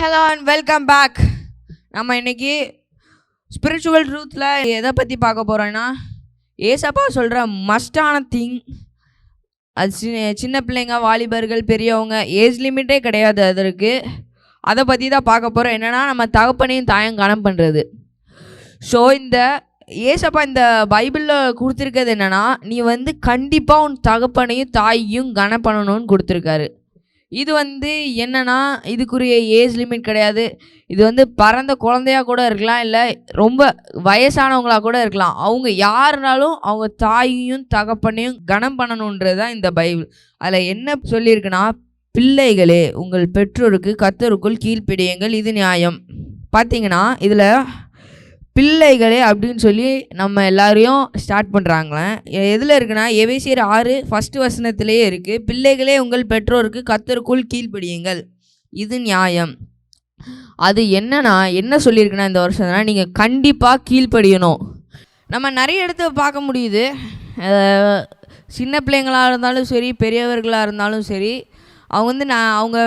Hi hello and welcome back. நம்ம இன்னைக்கு spiritual ட்ரூத்தில் எதை பற்றி பார்க்க போகிறோன்னா ஏசப்பா சொல்கிற மஸ்டான திங் அது சின்ன சின்ன பிள்ளைங்க வாலிபர்கள் பெரியவங்க ஏஜ் லிமிட்டே கிடையாது அதற்கு. அதை பற்றி தான் பார்க்க போகிறோம் என்னென்னா நம்ம தகப்பனையும் தாயம் கணம் பண்ணுறது ஸோ இந்த ஏசப்பா இந்த பைபிளில் கொடுத்துருக்கிறது என்னென்னா நீ வந்து கண்டிப்பாக உன் தகப்பனையும் தாயையும் கனம் பண்ணணும்னு கொடுத்துருக்காரு. இது வந்து என்னென்னா இதுக்குரிய ஏஜ் லிமிட் கிடையாது. இது வந்து பறந்த குழந்தையா கூட இருக்கலாம் இல்லை ரொம்ப வயசானவங்களா கூட இருக்கலாம். அவங்க யாருனாலும் அவங்க தாயையும் தகப்பனையும் கனம் பண்ணணுன்றது தான் இந்த பைபிள். அதில் என்ன சொல்லியிருக்குன்னா பிள்ளைகளே உங்கள் பெற்றோருக்கு கத்தருக்குள் கீழ்ப்பிடியுங்கள் இது நியாயம். பார்த்தீங்கன்னா இதில் பிள்ளைகளே அப்படின்னு சொல்லி நம்ம எல்லாரையும் ஸ்டார்ட் பண்ணுறாங்களே எதில் இருக்குன்னா எவேசியர் ஆறு ஃபஸ்ட்டு வசனத்திலேயே இருக்குது பிள்ளைகளே உங்கள் பெற்றோருக்கு கத்தருக்குள் கீழ்ப்படியுங்கள். இது நியாயம். அது என்னன்னா என்ன சொல்லியிருக்குன்னா இந்த வருஷம்னா நீங்கள் கண்டிப்பாக கீழ்ப்படியணும். நம்ம நிறைய இடத்துல பார்க்க முடியுது. சின்ன பிள்ளைங்களாக இருந்தாலும் சரி பெரியவர்களாக இருந்தாலும் சரி அவங்க வந்து நான் அவங்க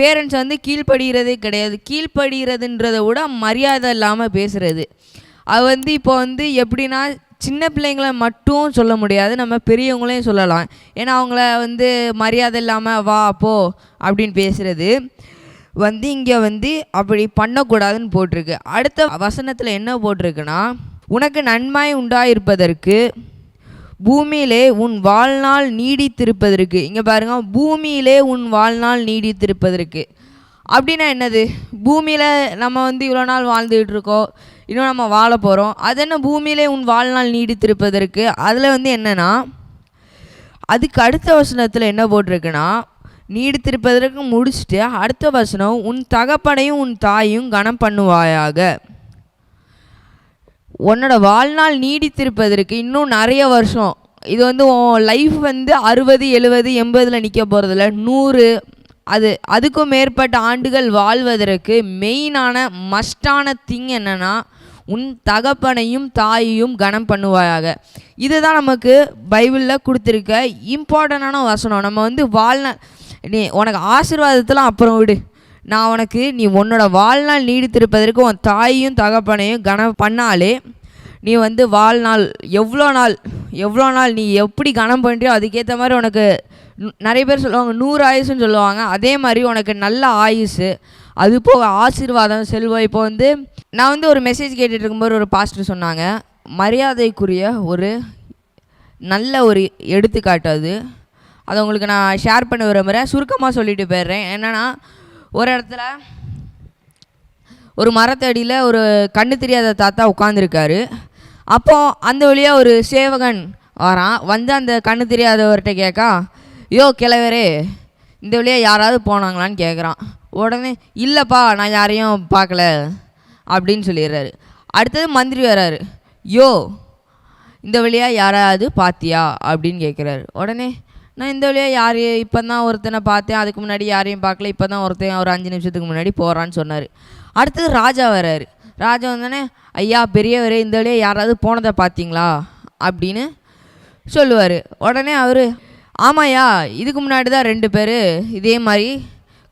பேரண்ட்ஸ் வந்து கீழ்ப்படுகிறதே கிடையாது. கீழ்ப்படுகிறதுன்றதை விட மரியாதை இல்லாமல் பேசுகிறது அது வந்து இப்போ வந்து எப்படின்னா சின்ன பிள்ளைங்கள மட்டும் சொல்ல முடியாது. நம்ம பெரியவங்களையும் சொல்லலாம். ஏன்னா அவங்கள வந்து மரியாதை இல்லாமல் வா போ அப்படின்னு பேசுகிறது வந்து இங்கே வந்து அப்படி பண்ணக்கூடாதுன்னு போட்டிருக்கு. அடுத்த வசனத்தில் என்ன போட்டிருக்குன்னா உனக்கு நன்மை உண்டாயிருப்பதற்கு பூமியிலே உன் வாழ்நாள் நீடித்திருப்பதற்கு. இங்கே பாருங்க பூமியிலே உன் வாழ்நாள் நீடித்திருப்பதற்கு. அப்படின்னா என்னது? பூமியில் நம்ம வந்து இவ்வளோ நாள் வாழ்ந்துக்கிட்டு இருக்கோம் இன்னும் நம்ம வாழ போகிறோம் அது என்ன பூமியிலே உன் வாழ்நாள் நீடித்திருப்பதற்கு? அதில் வந்து என்னென்னா அதுக்கு அடுத்த வசனத்தில் என்ன போட்டிருக்குன்னா நீடித்திருப்பதற்கு முடிச்சுட்டு அடுத்த வசனம் உன் தகப்பனையும் உன் தாயும் கனம் பண்ணுவாயாக உன்னோட வாழ்நாள் நீடித்திருப்பதற்கு இன்னும் நிறைய வருஷம். இது வந்து உன் லைஃப் வந்து அறுபது எழுபது எண்பதில் நிற்க போகிறதில்ல நூறு அது அதுக்கும் மேற்பட்ட ஆண்டுகள் வாழ்வதற்கு மெயினான மஸ்டான திங் என்னென்னா உன் தகப்பனையும் தாயையும் கனம் பண்ணுவாயாக. இதுதான் நமக்கு பைபிளில் கொடுத்துருக்க இம்பார்ட்டண்டான வசனம். நம்ம வந்து வாழ்நாள் நீ உனக்கு ஆசீர்வாதத்தெலாம் அப்புறம் விடு. நான் உனக்கு நீ உன்னோட வாழ்நாள் நீடித்திருப்பதற்கு உன் தாயையும் தகப்பனையும் கனம் பண்ணாலே நீ வந்து வாழ்நாள் எவ்வளோ நாள் எவ்வளோ நாள் நீ எப்படி கனம் பண்ணுறியோ அதுக்கேற்ற மாதிரி உனக்கு நு- நிறைய பேர் சொல்லுவாங்க நூறு ஆயுசுன்னு சொல்லுவாங்க. அதே மாதிரி உனக்கு நல்ல ஆயுசு அது போக ஆசீர்வாதம் செல்வம். இப்போ வந்து நான் வந்து ஒரு மெசேஜ் கேட்டுட்டு இருக்கும்போது ஒரு பாஸ்டர் சொன்னாங்க மரியாதைக்குரிய ஒரு நல்ல ஒரு எடுத்துக்காட்டு அது. அதை உங்களுக்கு நான் ஷேர் பண்ண விரும்புகிறேன் சுருக்கமாக சொல்லிட்டு போயிடுறேன். என்னென்னா ஒரு இடத்துல ஒரு மரத்தடியில் ஒரு கண்ணு தெரியாத தாத்தா உட்காந்துருக்காரு அப்போது அந்த வழியாக ஒரு சேவகன் வரான். வந்து அந்த கண்ணு தெரியாதவர்கிட்ட கேட்கா யோ கிழவரே இந்த வழியாக யாராவது போனாங்களான்னு கேட்குறான் உடனே இல்லைப்பா நான் யாரையும் பார்க்கல அப்படின்னு சொல்லிடுறாரு. அடுத்தது மந்திரி வராரு யோ இந்த வழியாக யாராவது பார்த்தியா அப்படின்னு கேட்குறாரு உடனே நான் இந்த வழியாக யார் இப்போ தான் ஒருத்தனை பார்த்தேன் அதுக்கு முன்னாடி யாரையும் பார்க்கல இப்போ தான் ஒருத்தன் ஒரு அஞ்சு நிமிஷத்துக்கு முன்னாடி போகிறான்னு சொன்னார். அடுத்தது ராஜா வர்றாரு. ராஜா வந்தோடனே ஐயா பெரியவரே இந்த வழியாக யாராவது போனதை பார்த்தீங்களா? அப்படின்னு சொல்லுவார். உடனே அவர் ஆமாய்யா இதுக்கு முன்னாடி தான் ரெண்டு பேர் இதே மாதிரி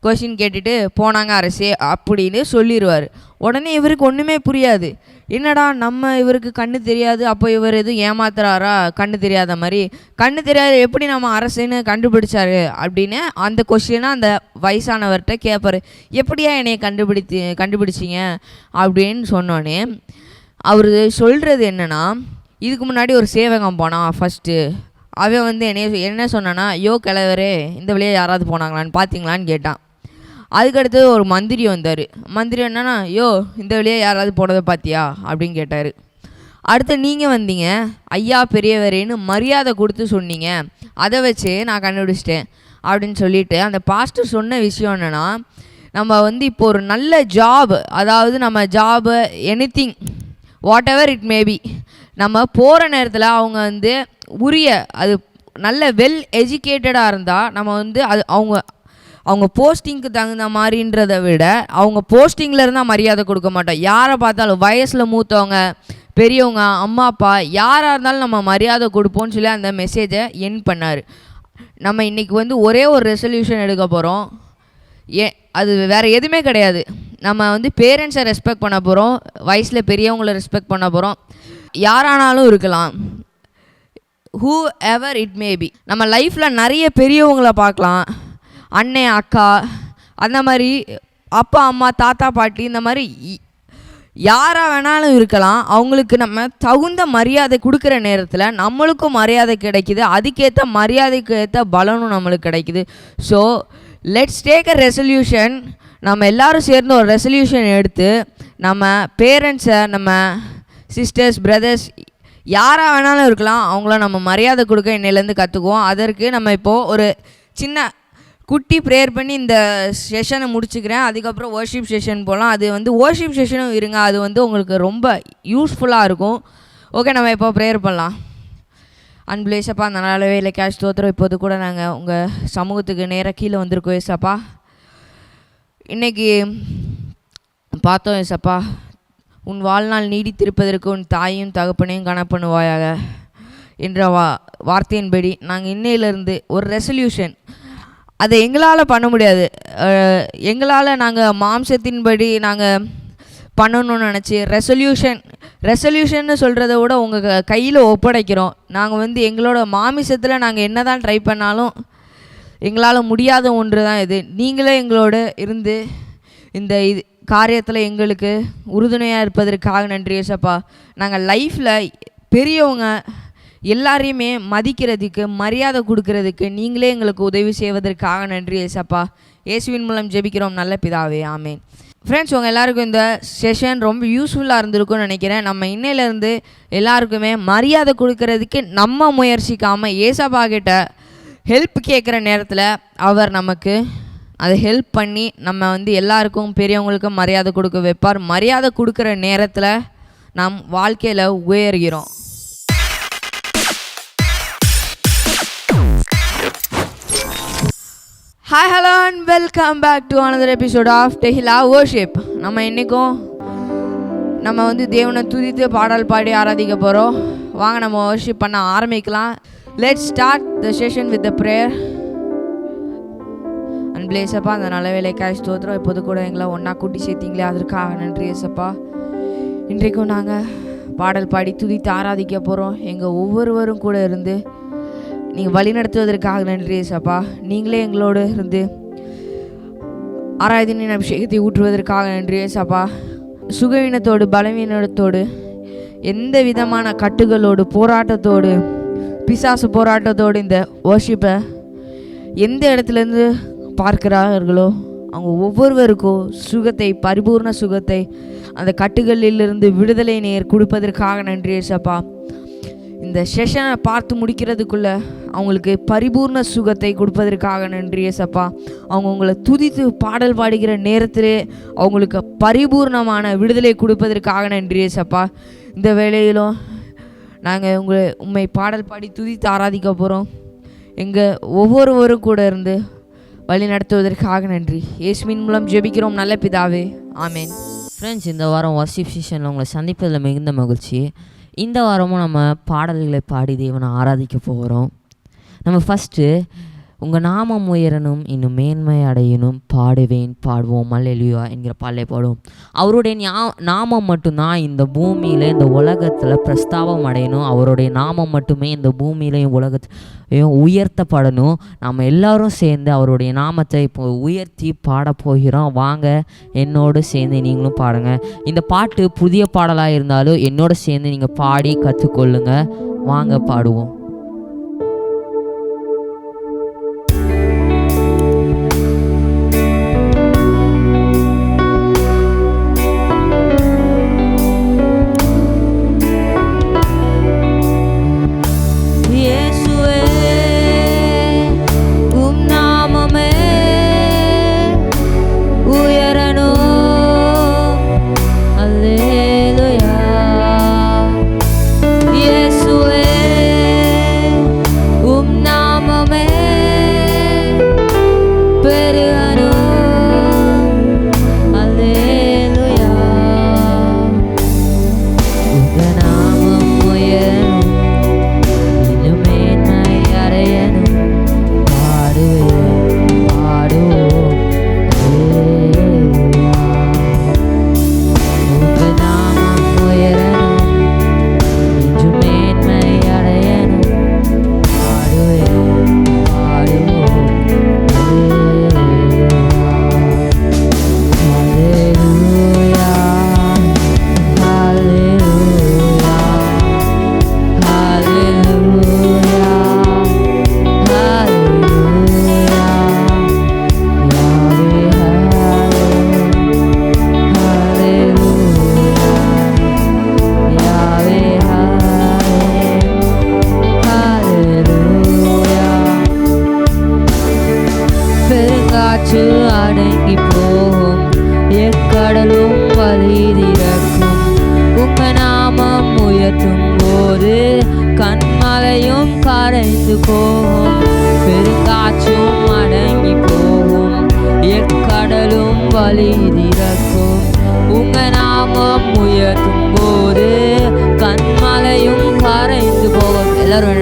கொஷின் கேட்டுட்டு போனாங்க அரசே அப்படின்னு சொல்லிடுவார் உடனே இவருக்கு ஒன்றுமே புரியாது. என்னடா நம்ம இவருக்கு கண்ணு தெரியாது அப்போ இவர் எதுவும் ஏமாத்துறாரா? கண்ணு தெரியாத மாதிரி. கண்ணு தெரியாத எப்படி நம்ம அரசுன்னு கண்டுபிடிச்சாரு அப்படின்னு அந்த கொஷினை அந்த வயசானவர்கிட்ட கேட்பாரு எப்படியா என்னைய கண்டுபிடித்து கண்டுபிடிச்சிங்க? அப்படின்னு சொன்னோன்னே அவர் சொல்கிறது என்னென்னா இதுக்கு முன்னாடி ஒரு சேவகம் போனான் ஃபஸ்ட்டு அவன் வந்து என்னைய என்ன சொன்னான்னா யோ கிழவரே இந்த வழியாக யாராவது போனாங்களான்னு பார்த்தீங்களான்னு கேட்டான். அதுக்கடுத்து ஒரு மந்திரி வந்தார். மந்திரி என்னன்னா யோ இந்த வழியாக யாராவது போனதை பார்த்தியா அப்படின்னு கேட்டார். அடுத்து நீங்கள் வந்தீங்க. ஐயா பெரியவரேன்னு மரியாதை கொடுத்து சொன்னீங்க. அதை வச்சு நான் கண்டுபிடிச்சிட்டேன். அப்படின்னு சொல்லிட்டு அந்த பாஸ்டர் சொன்ன விஷயம் என்னென்னா நம்ம வந்து இப்போ ஒரு நல்ல ஜாப் அதாவது நம்ம job anything whatever it maybe நம்ம போகிற நேரத்தில் அவங்க வந்து உரிய அது நல்ல வெல் எஜுகேட்டடாக இருந்தால் நம்ம வந்து அது அவங்க அவங்க போஸ்டிங்க்கு தகுந்த மாதிரின்றதை விட அவங்க போஸ்டிங்கில் இருந்தால் மரியாதை கொடுக்க மாட்டோம். யாரை பார்த்தாலும் வயசில் மூத்தவங்க பெரியவங்க அம்மா அப்பா யாராக இருந்தாலும் நம்ம மரியாதை கொடுப்போம்னு சொல்லி அந்த மெசேஜை என் பண்ணார். நம்ம இன்றைக்கி வந்து ஒரே ஒரு ரெசல்யூஷன் எடுக்க போகிறோம் ஏ அது வேறு எதுவுமே கிடையாது. நம்ம வந்து பேரண்ட்ஸை ரெஸ்பெக்ட் பண்ண போகிறோம் வயசில் பெரியவங்கள ரெஸ்பெக்ட் பண்ண போகிறோம் யாரானாலும் இருக்கலாம். ஹூ எவர் இட் மேபி நம்ம லைஃப்பில் நிறைய பெரியவங்களை பார்க்கலாம். அண்ணன் அக்கா அந்த மாதிரி அப்பா அம்மா தாத்தா பாட்டி இந்த மாதிரி இ- யாராக வேணாலும் இருக்கலாம். அவங்களுக்கு நம்ம தகுந்த மரியாதை கொடுக்குற நேரத்தில் நம்மளுக்கும் மரியாதை கிடைக்குது. அதுக்கேற்ற மரியாதைக்கு ஏற்ற பலனும் நம்மளுக்கு கிடைக்குது. So let's take a resolution நம்ம எல்லாரும் சேர்ந்து ஒரு ரெசல்யூஷன் எடுத்து நம்ம பேரண்ட்ஸை நம்ம சிஸ்டர்ஸ் பிரதர்ஸ் யாராக வேணாலும் இருக்கலாம். அவங்கள நம்ம மரியாதை கொடுக்க இன்னையிலேருந்து கற்றுக்குவோம் அதற்கு நம்ம இப்போது ஒரு சின்ன குட்டி ப்ரேயர் பண்ணி இந்த செஷனை முடிச்சுக்கிறேன். அதுக்கப்புறம் ஓர்ஷிப் செஷன் போகலாம் அது வந்து ஓர்ஷிப் செஷனும் இருங்க. அது வந்து உங்களுக்கு ரொம்ப யூஸ்ஃபுல்லாக இருக்கும். ஓகே நம்ம இப்போ ப்ரேயர் பண்ணலாம். அன்புல ஏசப்பா அந்த நாளவே இல்லை கேஷ் தோத்துறோம். இப்போது கூட நாங்கள் உங்கள் சமூகத்துக்கு நேராக கீழே வந்திருக்கோம் ஏசப்பா. இன்றைக்கி பார்த்தோம் ஏசப்பா. உன் வாழ்நாள் நீடித்திருப்பதற்கு உன் தாயும் தகப்பனையும் கணப்பண்ணுவாயாக என்ற வா வார்த்தையின்படி நாங்கள் இன்னையிலேருந்து ஒரு ரெசல்யூஷன் அதை எங்களால் பண்ண முடியாது. எங்களால் நாங்கள் மாம்சத்தின்படி நாங்கள் பண்ணணும்னு நினச்சி ரெசல்யூஷன் ரெசல்யூஷன்னு சொல்கிறத விட உங்கள் கையில் ஒப்படைக்கிறோம். நாங்கள் வந்து எங்களோட மாமிசத்தில் நாங்கள் என்ன தான் ட்ரை பண்ணாலும் எங்களால் முடியாத ஒன்று தான் இது. நீங்களே எங்களோட இருந்து இந்த இது காரியத்தில் எங்களுக்கு உறுதுணையாக இருப்பதற்காக நன்றி ஏசப்பா. நாங்கள் லைஃப்பில் பெரியவங்க எல்லாரையுமே மதிக்கிறதுக்கு மரியாதை கொடுக்கறதுக்கு நீங்களே எங்களுக்கு உதவி செய்வதற்காக நன்றி ஏசப்பா. இயேசுவின் மூலம் ஜெபிக்கிறோம். நல்ல பிதாவே ஆமேன். ஃப்ரெண்ட்ஸ் உங்கள் எல்லாருக்கும் இந்த செஷன் ரொம்ப யூஸ்ஃபுல்லாக இருந்திருக்கும்னு நினைக்கிறேன். நம்ம இன்னையிலேருந்து எல்லாருக்குமே மரியாதை கொடுக்கறதுக்கு நம்ம முயற்சிக்காமல் ஏசப்பா கிட்ட ஹெல்ப் கேட்குற நேரத்தில் அவர் நமக்கு அதை ஹெல்ப் பண்ணி நம்ம வந்து எல்லாருக்கும் பெரியவங்களுக்கும் மரியாதை கொடுக்க வைப்பார். மரியாதை கொடுக்குற நேரத்தில் நாம் வாழ்க்கையில் உயர்கிறோம். Hi hello and welcome back to another episode of Tehillah worship. நம்ம இன்றைக்கும் நம்ம வந்து தேவனை துதித்து பாடல் பாடி ஆராதிக்க போகிறோம் வாங்க நம்ம worship பண்ண ஆரம்பிக்கலாம். Let start the session with the prayer and பிளேசப்பா அந்த நல்ல வேலைக்காய் ஸ்தோத்திரம். இப்போது கூட எங்களை ஒன்றா கூட்டி சேர்த்திங்களே அதற்காக நன்றி ஏசப்பா இன்றைக்கும் நாங்கள் பாடல் பாடி துதித்து ஆராதிக்க போகிறோம் எங்கள் ஒவ்வொருவரும் கூட இருந்து நீங்கள் வழி நடத்துவதற்காக நன்றி ஏசப்பா. நீங்களே எங்களோடு இருந்து ஆராதனின் அபிஷேகத்தை ஊற்றுவதற்காக நன்றி ஏசப்பா. சுகவீனத்தோடு பலவீனத்தோடு எந்த விதமான கட்டுகளோடு போராட்டத்தோடு பிசாசு போராட்டத்தோடு இந்த ஓஷிப்பை எந்த இடத்துலேருந்து பார்க்கிறார்களோ அவங்க ஒவ்வொருவருக்கும் சுகத்தை பரிபூர்ண சுகத்தை அந்த கட்டுகளிலிருந்து விடுதலை நேர் கொடுப்பதற்காக நன்றி ஏசப்பா. இந்த செஷனை பார்த்து முடிக்கிறதுக்குள்ள அவங்களுக்கு பரிபூர்ண சுகத்தை கொடுப்பதற்காக நன்றி ஏசப்பா. அவங்க உங்களை துதித்து பாடல் பாடுகிற நேரத்திலே அவங்களுக்கு பரிபூர்ணமான விடுதலை கொடுப்பதற்காக நன்றி ஏசப்பா. இந்த வேளையிலும் நாங்கள் உங்களை உண்மை பாடல் பாடி துதித்து ஆராதிக்க போகிறோம் எங்கள் ஒவ்வொருவரும் கூட இருந்து வழி நடத்துவதற்காக நன்றி. இயேசுவின் மூலம் ஜெபிக்கிறோம் நல்ல பிதாவே. ஆமேன். ஃப்ரெண்ட்ஸ் இந்த வாரம் வர்ஷிப் சீசனில் உங்களை சந்திப்பதில் மிகுந்த மகிழ்ச்சி. இந்த வாரமும் நம்ம பாடல்களை பாடி தேவனை ஆராதிக்க போகிறோம். நம்ம ஃபஸ்ட்டு உங்கள் நாமம் உயரணும் இன்னும் மேன்மை அடையணும். பாடுவேன் பாடுவோம் அல்லேலூயா என்கிற பாடலை பாடுவோம். அவருடைய ஞா நாமம் மட்டும்தான் இந்த பூமியில் இந்த உலகத்தில் பிரஸ்தாபம் அடையணும். அவருடைய நாமம் மட்டுமே இந்த பூமியிலையும் உலகத்தையும் உயர்த்தப்படணும். நம்ம எல்லாரும் சேர்ந்து அவருடைய நாமத்தை இப்போ உயர்த்தி பாட போகிறோம். வாங்க என்னோடு சேர்ந்து நீங்களும் பாடுங்க. இந்த பாட்டு புதிய பாடலாக இருந்தாலும் என்னோட சேர்ந்து நீங்கள் பாடி கற்றுக்கொள்ளுங்க வாங்க பாடுவோம். காற்று அடங்கி போகும். எக்கடலும் வழி திறக்கும். உங்க நாமம் உயர்த்தும் போது கண்மலையும் கரைந்து போகும். பெருங்காற்றும் அடங்கி போகும். எக்கடலும் வழி திறக்கும். உங்க நாமம் உயர்த்தும் போது கண்மலையும் கரைந்து போகும். எல்லாரும்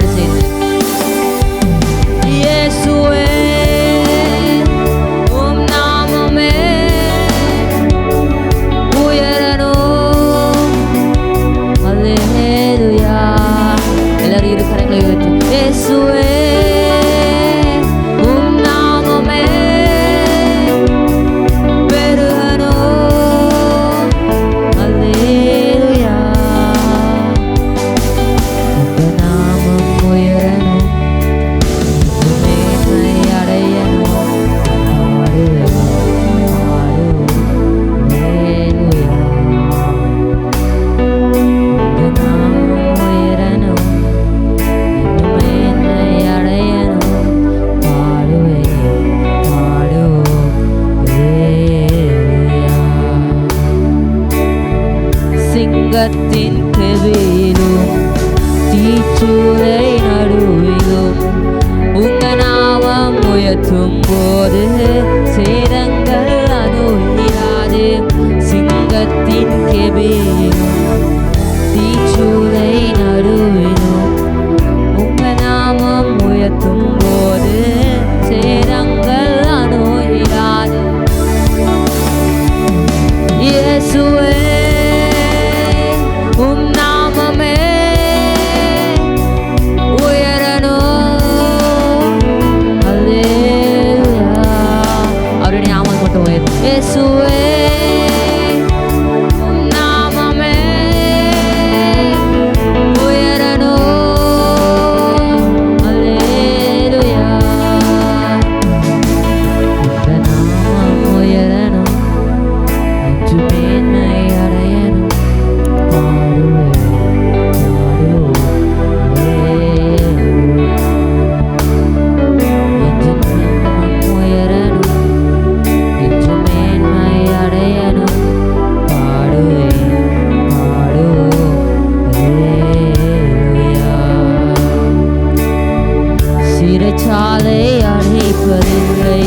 சிறைச்சாலை அழைப்பதில்லை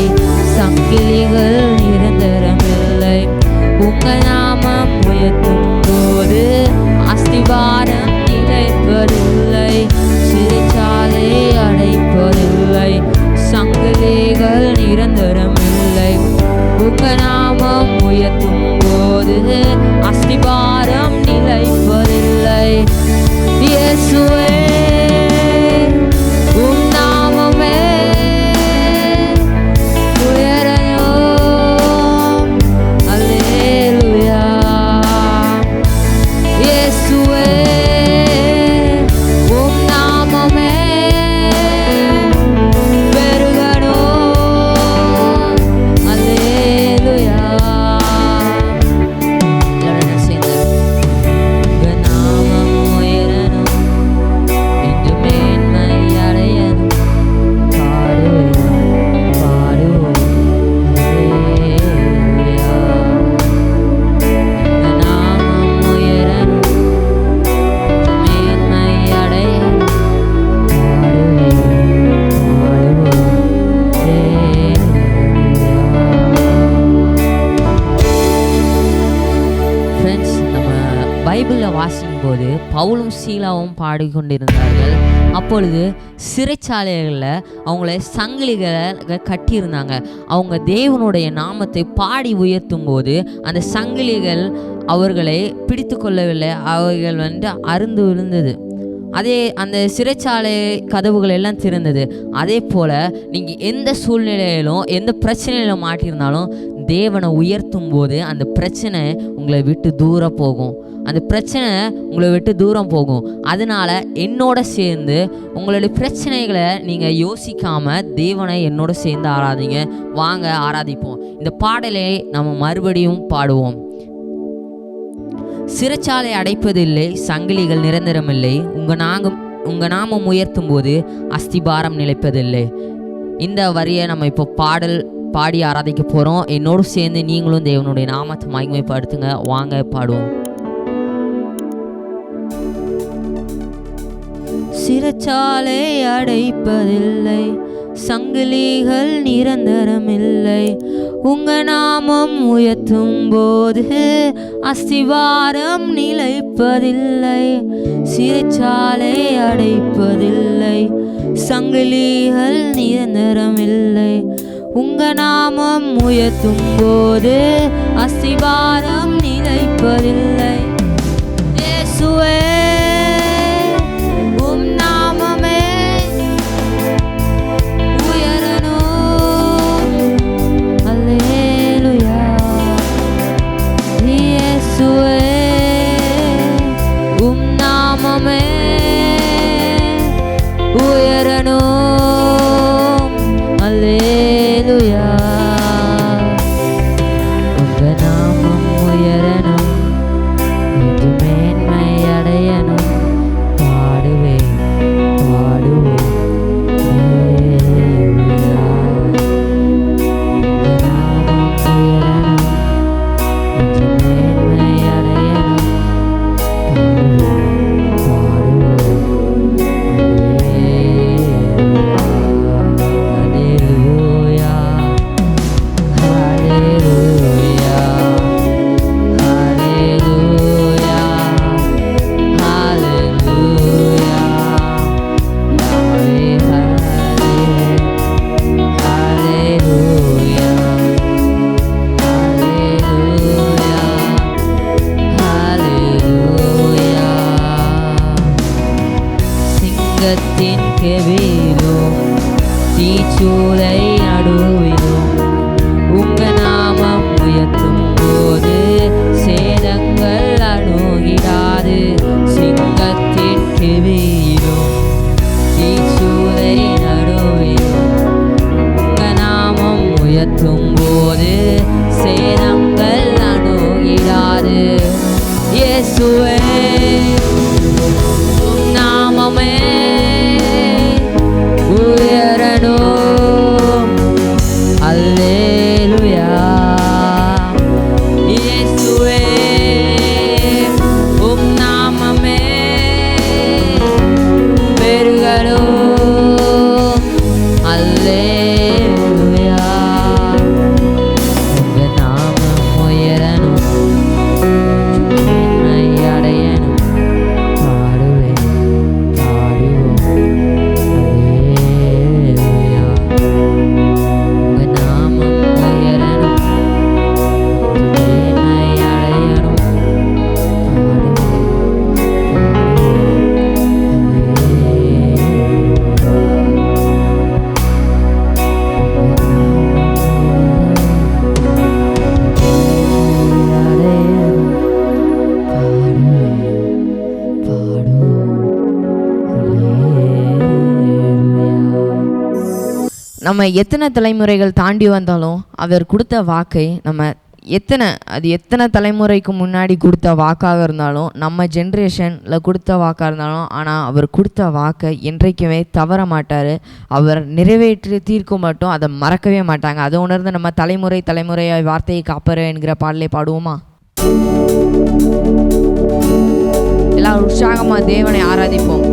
சங்கிலிகள் நிரந்தரமில்லை. உங்க நாமம் உயர்த்தும் போது அஸ்திவாரம் நிலைப்பதில்லை சிறைச்சாலை அடைப்பதில்லை சங்கிலிகள் நிரந்தரமில்லை. உங்க நாமம் உயர்த்தும் போது அஸ்திவாரம் நிலைப்பதில்லை இயேசுவே பவுலும் சீலாவும் பாடிக்கொண்டிருந்தார்கள். அப்பொழுது சிறைச்சாலைகளில் அவங்கள சங்கிலிகளை கட்டியிருந்தாங்க. அவங்க தேவனுடைய நாமத்தை பாடி உயர்த்தும் போது அந்த சங்கிலிகள் அவர்களை பிடித்து கொள்ளவில்லை. அவர்கள் வந்து அருந்து விழுந்தது. அதே அந்த சிறைச்சாலை கதவுகள் எல்லாம் திறந்தது. அதே போல் நீங்கள் எந்த சூழ்நிலையிலும் எந்த பிரச்சனையிலும் மாட்டியிருந்தாலும் தேவனை உயர்த்தும் போது அந்த பிரச்சனை உங்களை விட்டு தூரம் போகும். அந்த பிரச்சனை உங்களை விட்டு தூரம் போகும். அதனால என்னோட சேர்ந்து உங்களுடைய பிரச்சனைகளை நீங்கள் யோசிக்காமல் தேவனை என்னோட சேர்ந்து ஆராதிங்க. வாங்க ஆராதிப்போம். இந்த பாடலை நம்ம மறுபடியும் பாடுவோம். சிறைச்சாலை அடைப்பதில்லை சங்கிலிகள் நிரந்தரமில்லை. உங்கள் நாங்கம் உங்கள் நாமம் உயர்த்தும் போது அஸ்திபாரம் நிலைப்பதில்லை. இந்த வரியை நம்ம இப்போ பாடல் பாடி ஆராதிக்க போகிறோம் என்னோடு சேர்ந்து நீங்களும் தேவனுடைய நாமத்தை மகிமைப்படுத்துங்க. வாங்க பாடுவோம். சிறைச்சாலை அடைப்பதில்லை. சங்கிலிகள் நிரந்தரமில்லை. உங்க நாமம் உயர்த்தும் போது அஸ்திவாரம் நிலைப்பதில்லை. சிறைச்சாலை அடைப்பதில்லை. சங்கிலிகள் நிரந்தரமில்லை. உங்க நாமம் உயர்த்தும் போது அஸ்திவாரம் நிலைப்பதில்லை. போது சேதங்கள் அணுகிடாது. இயேசுவே நாமமே நம்ம எத்தனை தலைமுறைகள் தாண்டி வந்தாலும் அவர் கொடுத்த வாக்கை நம்ம எத்தனை அது எத்தனை தலைமுறைக்கு முன்னாடி கொடுத்த வாக்காக இருந்தாலும் நம்ம ஜென்ரேஷனில் கொடுத்த வாக்காக இருந்தாலும் ஆனால் அவர் கொடுத்த வாக்கை என்றைக்குமே தவற மாட்டார். அவர் நிறைவேற்றி தீர்க்க மட்டும் அதை மறக்கவே மாட்டாங்க. அதை உணர்ந்து நம்ம தலைமுறை தலைமுறையாக வார்த்தையை காப்பற என்கிற பாடலை பாடுவோமா? எல்லாம் உற்சாகமாக தேவனை ஆராதிப்போம்.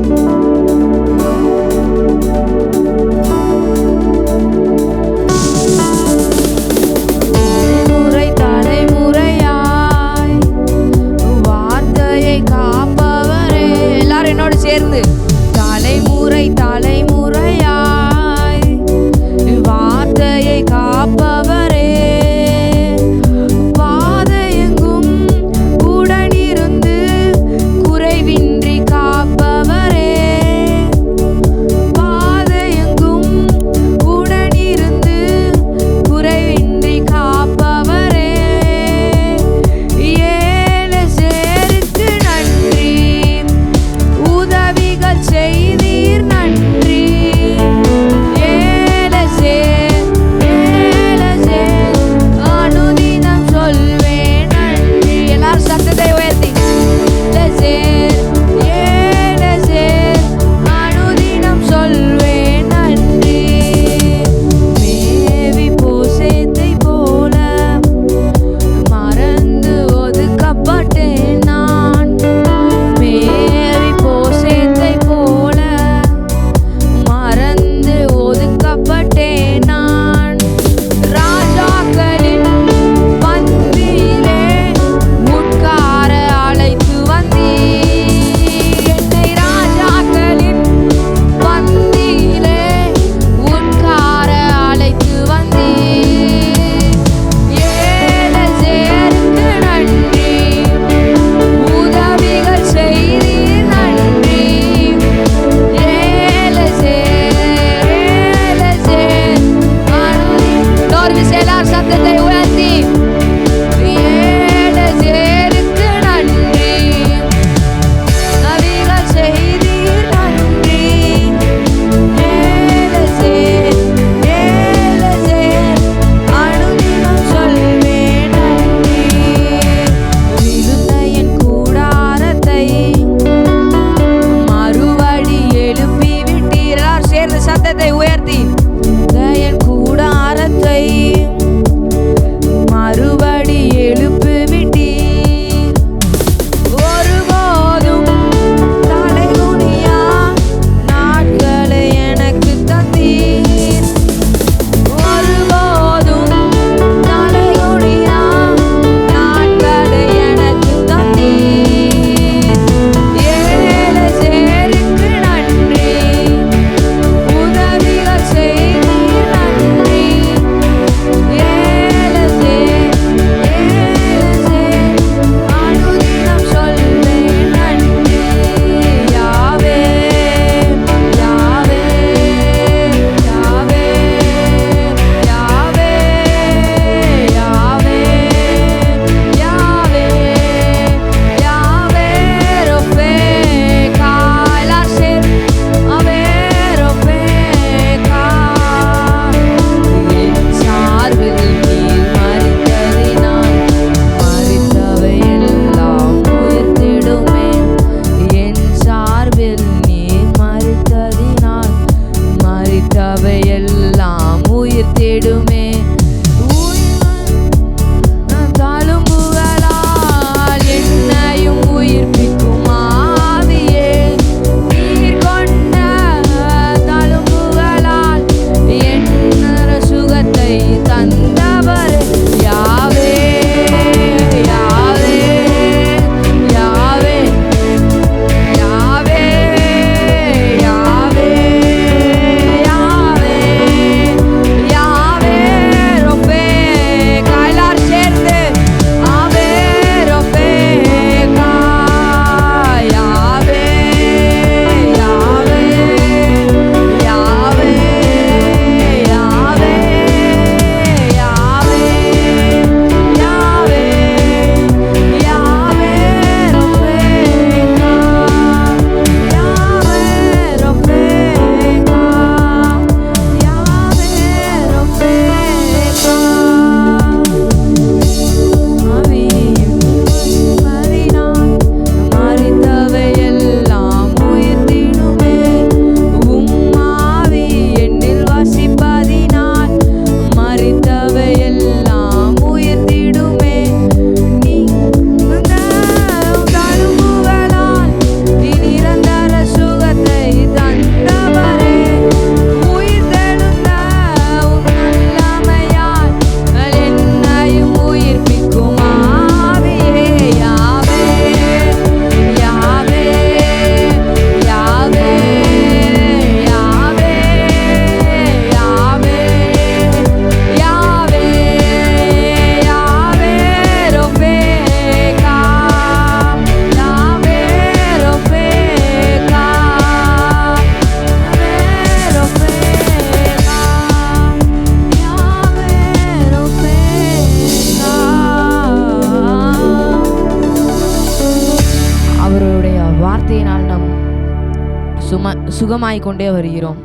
சும சுகமாய்கொண்டே வருகிறோம்.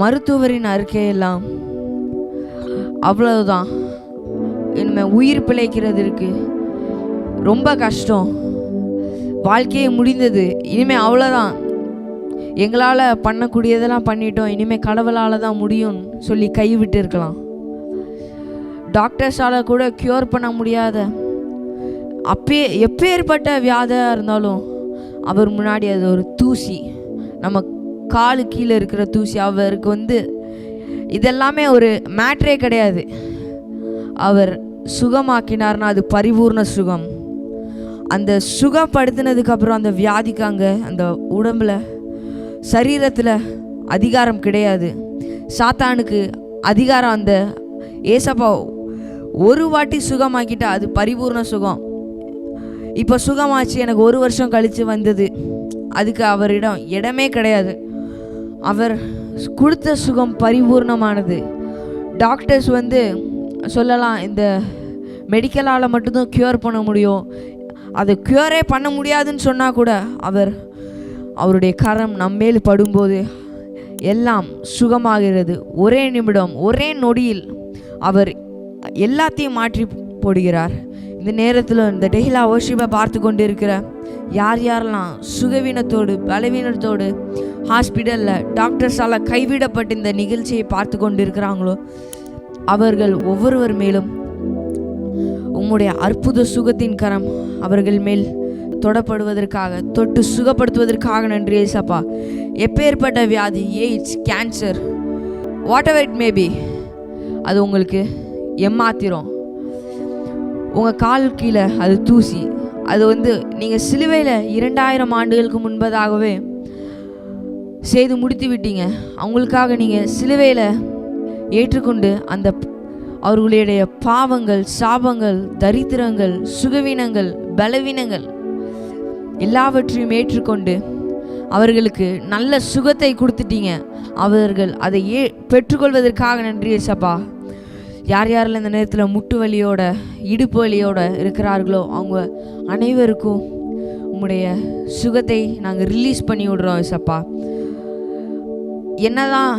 மருத்துவரின் அறிக்கையெல்லாம் அவ்வளவுதான். இனிமே உயிர் பிழைக்கிறதுக்கு ரொம்ப கஷ்டம். வாழ்க்கையே முடிந்தது. இனிமே அவ்வளோதான் எங்களால் பண்ணக்கூடியதெல்லாம் பண்ணிட்டோம். இனிமே கடவுளால் தான் முடியும்னு சொல்லி கைவிட்டு இருக்கலாம் டாக்டர்ஸால் கூட க்யூர் பண்ண முடியாத அப்பே எப்பேற்பட்ட வியாதியாக இருந்தாலும் அவர் முன்னாடி அது ஒரு தூசி. நம்ம காலு கீழே இருக்கிற தூசி. அவருக்கு வந்து இதெல்லாமே ஒரு மேட்ரே கிடையாது. அவர் சுகமாக்கினார்னா அது பரிபூர்ண சுகம். அந்த சுகப்படுத்தினதுக்கப்புறம் அந்த வியாதிக்கு அங்கே அந்த உடம்புல சரீரத்தில் அதிகாரம் கிடையாது. சாத்தானுக்கு அதிகாரம் அந்த ஏசப்பா ஒரு வாட்டி சுகமாக்கிட்டா அது பரிபூர்ண சுகம். இப்போ சுகமாச்சு எனக்கு ஒரு வருஷம் கழித்து வந்தது. அதுக்கு அவரிடம் இடமே கிடையாது. அவர் கொடுத்த சுகம் பரிபூர்ணமானது. டாக்டர்ஸ் வந்து சொல்லலாம் இந்த மெடிக்கலால் மட்டும்தான் க்யூர் பண்ண முடியும். அதை க்யூரே பண்ண முடியாதுன்னு சொன்னால் கூட அவர் அவருடைய கரம் நம்மேல் படும்போது எல்லாம் சுகமாகிறது. ஒரே நிமிடம் ஒரே நொடியில் அவர் எல்லாத்தையும் மாற்றி போடுகிறார். இந்த நேரத்தில் இந்த டெய்லா ஓஷிப்பை பார்த்து கொண்டு இருக்கிற யார் யாரெல்லாம் சுகவீனத்தோடு பலவீனத்தோடு ஹாஸ்பிட்டலில் டாக்டர்ஸால் கைவிடப்பட்ட இந்த நிகழ்ச்சியை பார்த்து கொண்டு இருக்கிறாங்களோ அவர்கள் ஒவ்வொருவர் மேலும் உம்முடைய அற்புத சுகத்தின் கரம் அவர்கள் மேல் தொடப்படுவதற்காக தொட்டு சுகப்படுத்துவதற்காக நன்றி ஏசப்பா. எப்பேற்பட்ட வியாதி AIDS cancer whatever it maybe அது உங்களுக்கு எம்மாத்திரம் உங்கள் கால் கீழே அது தூசி. அது வந்து நீங்கள் சிலுவையில் இரண்டாயிரம் ஆண்டுகளுக்கு முன்பதாகவே செய்து முடித்து விட்டீங்க. அவங்களுக்காக நீங்கள் சிலுவையில் ஏற்றுக்கொண்டு அந்த அவர்களுடைய பாவங்கள் சாபங்கள் தரித்திரங்கள் சுகவீனங்கள் பலவீனங்கள் எல்லாவற்றையும் ஏற்றுக்கொண்டு அவர்களுக்கு நல்ல சுகத்தை கொடுத்துட்டீங்க. அவர்கள் அதை ஏ பெற்றுக்கொள்வதற்காக நன்றி சப்பா யார் யாரில் இந்த நேரத்தில் முட்டு வலியோட இடுப்பு வலியோட இருக்கிறார்களோ அவங்க அனைவருக்கும் உம்முடைய சுகத்தை நாங்கள் ரிலீஸ் பண்ணி விடுறோம் சப்பா என்னதான்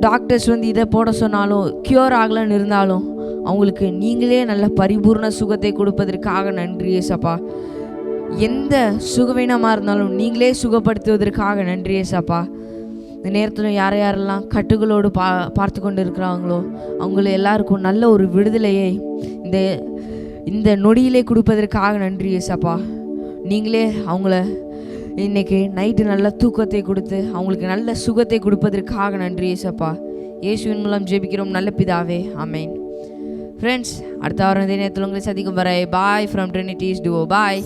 டாக்டர்ஸ் வந்து இதை போட சொன்னாலும் க்யூர் ஆகலன்னு இருந்தாலும் அவங்களுக்கு நீங்களே நல்ல பரிபூர்ண சுகத்தை கொடுப்பதற்காக நன்றி ஏசப்பா எந்த சுகவீனமாக இருந்தாலும் நீங்களே சுகப்படுத்துவதற்காக நன்றி ஏசப்பா இந்த நேரத்தில் யார் யாரெல்லாம் கட்டுகளோடு பா பார்த்து கொண்டு இருக்கிறாங்களோ அவங்கள எல்லாருக்கும் நல்ல ஒரு விடுதலையை இந்த இந்த நொடியிலே கொடுப்பதற்காக நன்றி ஏசப்பா. நீங்களே அவங்கள இன்னைக்கு நைட்டு நல்ல தூக்கத்தை கொடுத்து அவங்களுக்கு நல்ல சுகத்தை கொடுப்பதற்காக நன்றி ஏசப்பா. இயேசுவின் மூலம் ஜெபிக்கிறோம். நல்ல பிதாவே அமேன் ஃப்ரெண்ட்ஸ் அடுத்த வாரம் இதே நேரத்தில் உங்களை சந்திக்கும் வரை பாய் ஃப்ரம் ட்ரினிட்டிஸ் டுவோ பாய்